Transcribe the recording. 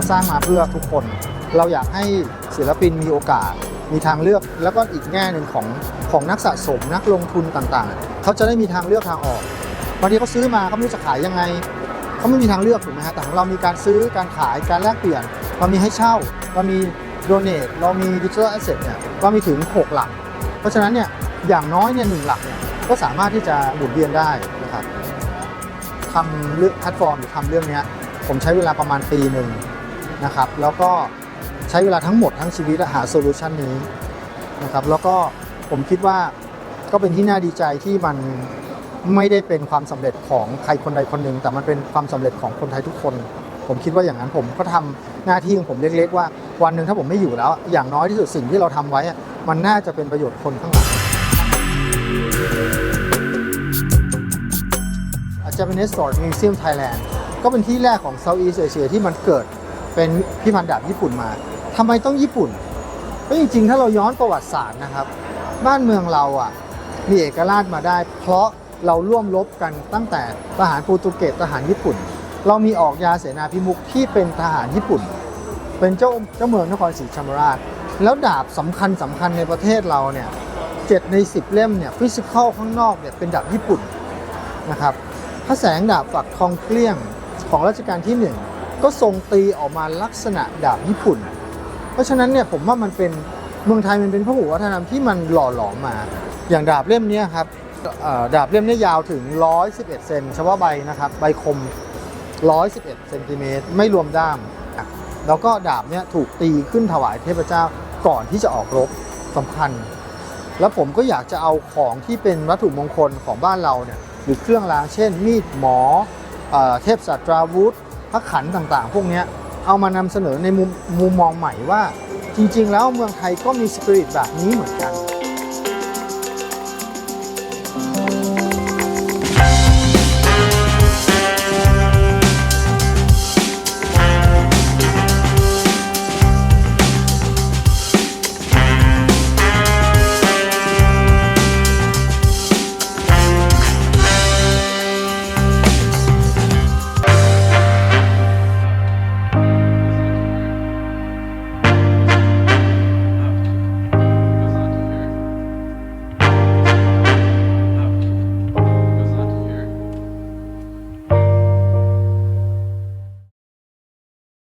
เราสร้างมาเพื่อทุกคน เราอยากให้ศิลปินมีโอกาส มีทางเลือกแล้วก็อีกแง่หนึ่งของของนักสะสมนักลงทุนต่างๆ เขาจะได้มีทางเลือกทางออกบางทีเขาซื้อมาเขาไม่รู้จะขายยังไงเขาไม่มีทางเลือกถูกไหมฮะแต่ของเรามีการซื้อการขายการแลกเปลี่ยนเรามีให้เช่าเรามีโดเนทเรามีดิจิทัลแอสเซทเนี่ยเรามีถึง 6 หลัก เพราะฉะนั้นเนี่ยอย่างน้อยเนี่ยหนึ่งหลักเนี่ยก็สามารถที่จะหมุนเวียนได้นะครับทำเรื่องแพลตฟอร์มหรือทำเรื่องเนี้ยผมใช้เวลาประมาณปีหนึ่ง นะครับ แล้วก็ใช้เวลาทั้งหมดทั้งชีวิตหาโซลูชันนี้นะครับ แล้วก็ผมคิดว่าก็เป็นที่น่าดีใจที่มันไม่ได้เป็นความสำเร็จของใครคนใดคนหนึ่ง แต่มันเป็นความสำเร็จของคนไทยทุกคน ผมคิดว่าอย่างนั้นผมก็ทำหน้าที่ของผมเล็กๆ ว่าวันหนึ่งถ้าผมไม่อยู่แล้ว อย่างน้อยที่สุดสิ่งที่เราทำไว้ มันน่าจะเป็นประโยชน์คนข้างหลัง Japanese Sword Museum Thailand ก็เป็นที่แรกของ Southeast Asia ที่มันเกิด เป็นพิพิธภัณฑ์ดาบญี่ปุ่นมาทำไมต้องญี่ปุ่นก็จริงๆ ถ้าเราย้อนประวัติศาสตร์นะครับ บ้านเมืองเราอะมีเอกราชมาได้ เพราะเราร่วมรบกันตั้งแต่ทหารโปรตุเกสทหารญี่ปุ่น เรามีออกยาเสนาพิมุขที่เป็นทหารญี่ปุ่น เป็นเจ้าเจ้าเมืองนครศรีธรรมราช แล้วดาบสำคัญสำคัญในประเทศเราเนี่ยเจ็ดใน10เล่มเนี่ยฟิสิกอลข้างนอกเนี่ยเป็นดาบญี่ปุ่นนะครับพระแสงดาบฝักทองเกลี้ยงของรัชกาลที่หนึ่ง ก็ทรงตีออกมาลักษณะดาบญี่ปุ่น เพราะฉะนั้นเนี่ยผมว่ามันเป็นเมืองไทยมันเป็นพระหุวัฒนธรรมที่มันหล่อหลอมมา อย่างดาบเล่มนี้ครับดาบเล่มนี้ยาวถึง 111 เซนเฉพาะใบนะครับใบคม 111 เซนติเมตรไม่รวมด้าม แล้วก็ดาบเนี้ยถูกตีขึ้นถวายเทพเจ้าก่อนที่จะออกรบสำคัญ แล้วผมก็อยากจะเอาของที่เป็นวัตถุมงคลของบ้านเราเนี่ยหรือเครื่องรางเช่น มีดหมอเอ่อเทพสัตราวุธ พระขันต่างๆ พวกนี้เอามานำเสนอในมุมมุมมองใหม่ว่า จริง ๆ แล้วเมืองไทยก็มีสปิริตแบบนี้เหมือนกัน